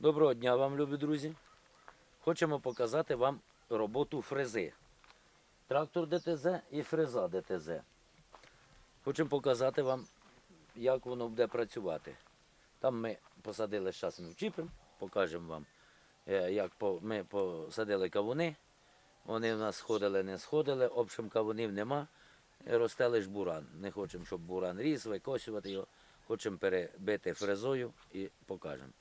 Доброго дня вам, любі друзі. Хочемо показати вам роботу фрези. Трактор ДТЗ і фреза ДТЗ. Хочемо показати вам, як воно буде працювати. Там ми посадили, зараз ми вчіпимо, покажемо вам, е, як ми посадили кавуни. Вони в нас сходили, не сходили, общем кавунів нема. Росте лиш буран. Не хочемо, щоб буран ріс, викосювати його. Хочемо перебити фрезою і покажемо.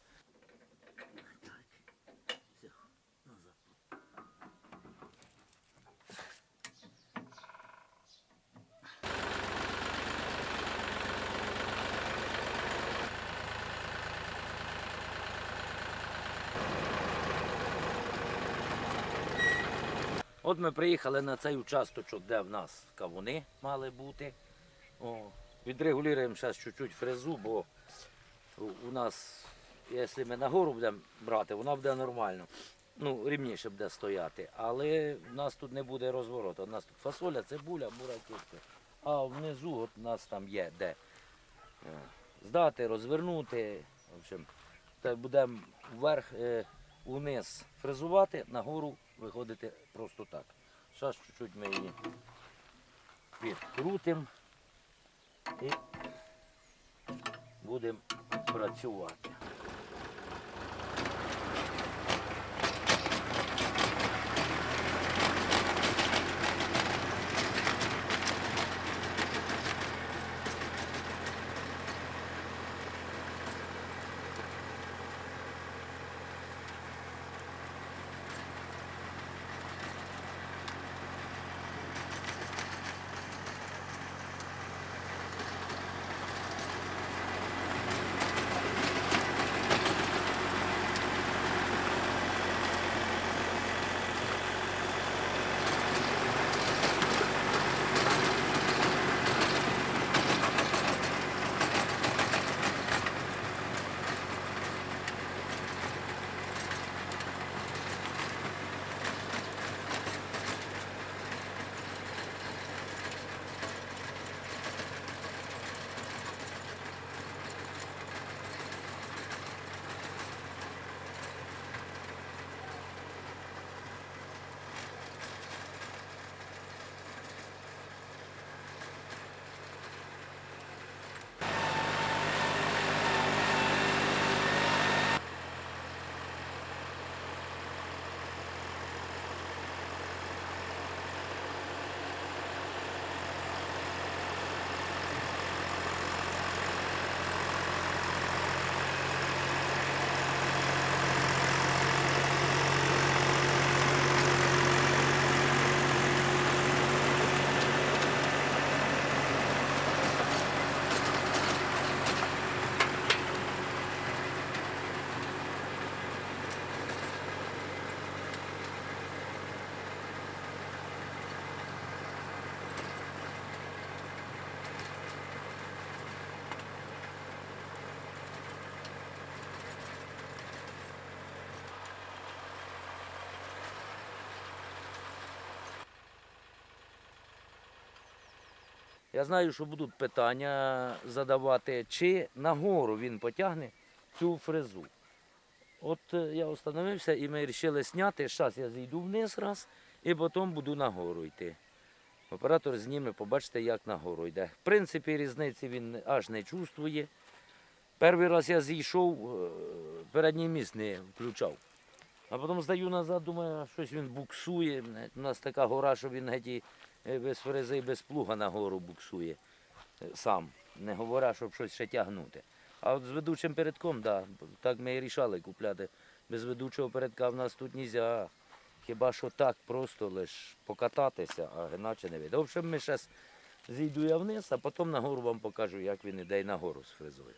От ми приїхали на цей участочок, де в нас кавуни мали бути. О, відрегулюємо зараз чуть-чуть фрезу, бо у- нас, якщо ми нагору будемо брати, вона буде нормально. Ну, рівніше буде стояти. Але в нас тут не буде розвороту. У нас тут фасоля, цибуля, бураківка. А внизу от у нас там є де е, здати, розвернути. В общем, будемо вверх, е, униз фрезувати, нагору виходити просто так. Зараз чуть-чуть ми її відкрутимо і будемо працювати. Я знаю, що будуть питання задавати, чи нагору він потягне цю фрезу. От е, я встановився і ми вирішили зняти. Зараз я зійду вниз раз і потім буду нагору йти. Оператор зніме, побачите, як нагору йде. В принципі, різниці він аж не чувствує. Перший раз я зійшов, е, передній міст не включав. А потім здаю назад, думаю, щось він буксує. У нас така гора, що він геть без фрези і без плуга на гору буксує е, сам. Не говоря, щоб щось ще тягнути. А от з ведучим передком, да, так ми і рішали купляти. Без ведучого передка в нас тут не можна. Хіба що так просто лише покататися, а іначе не вийде. В общем, ми зараз зійду я вниз, а потім нагору вам покажу, як він іде й нагору з фрезою.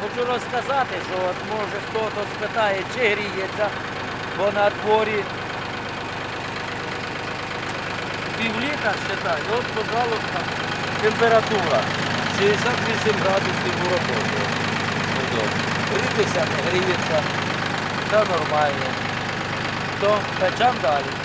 Хочу розказати, що от може хтось спитає, чи гріється, бо на дворі півліта считай, от, пожалуйста, температура 68 градусів у роботі. Грітися, не гріється, все нормально. То печем далі.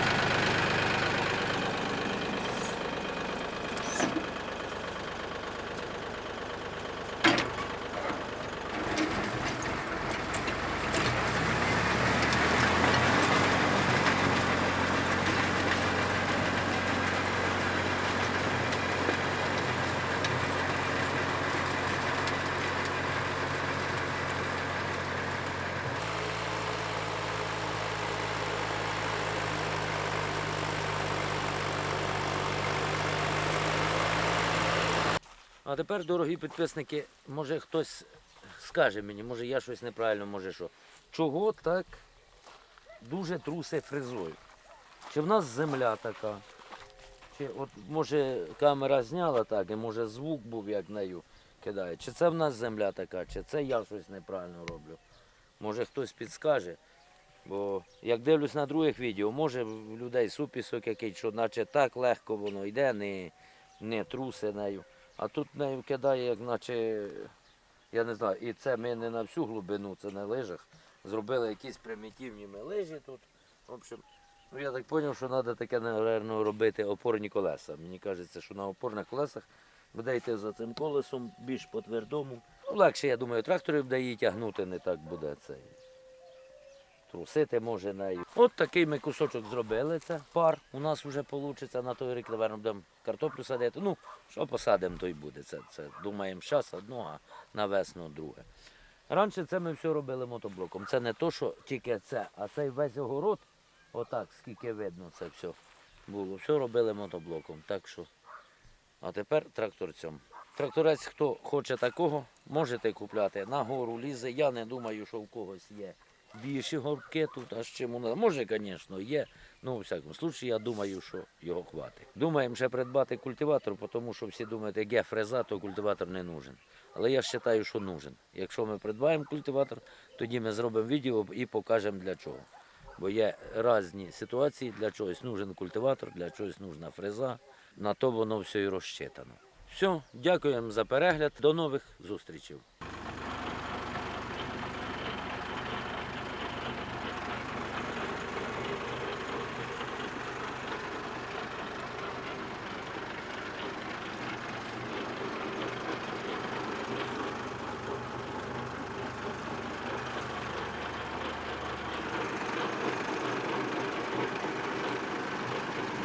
А тепер, дорогі підписники, може хтось скаже мені, може я щось неправильно, може що. Чого так дуже трусе фрезою? Чи в нас земля така? Чи от може камера зняла так, і може звук був, як нею кидає. Чи це в нас земля така, чи це я щось неправильно роблю? Може хтось підскаже. Бо як дивлюсь на других відео, може в людей супісок якийсь, що наче так легко воно йде, не, не трусе нею. А тут нею кидає, як наче, я не знаю, і це ми не на всю глибину, це на лижах. Зробили якісь примітивні ми лижі тут. В общем, ну я так зрозумів, що треба таке, напевно, робити опорні колеса. Мені кажеться, що на опорних колесах буде йти за цим колесом більш по твердому. Ну, легше, я думаю, трактори буде її тягнути, не так буде цей. Трусити може нею. От такий ми кусочок зробили. Це пар. У нас вже вийде на той рік, напевно, будемо картоплю садити. Ну, що посадимо, то й буде. Це, це думаємо, зараз одно, а на весну друге. Раніше це ми все робили мотоблоком. Це не то, що тільки це, а цей весь огород, отак, скільки видно, це все було. Все робили мотоблоком. Так що. А тепер тракторцем. Тракторець, хто хоче такого, можете купляти. На гору лізе. Я не думаю, що в когось є більші горбки тут, а з чим у. Може, звісно, є. Ну, у всякому случаї, я думаю, що його хватить. Думаємо ще придбати культиватор, тому що всі думають, як є фреза, то культиватор не нужен. Але я вважаю, що нужен. Якщо ми придбаємо культиватор, тоді ми зробимо відео і покажемо для чого. Бо є різні ситуації, для чогось нужен культиватор, для чогось нужна фреза. На то воно все і розчитано. Все, дякуємо за перегляд. До нових зустрічей.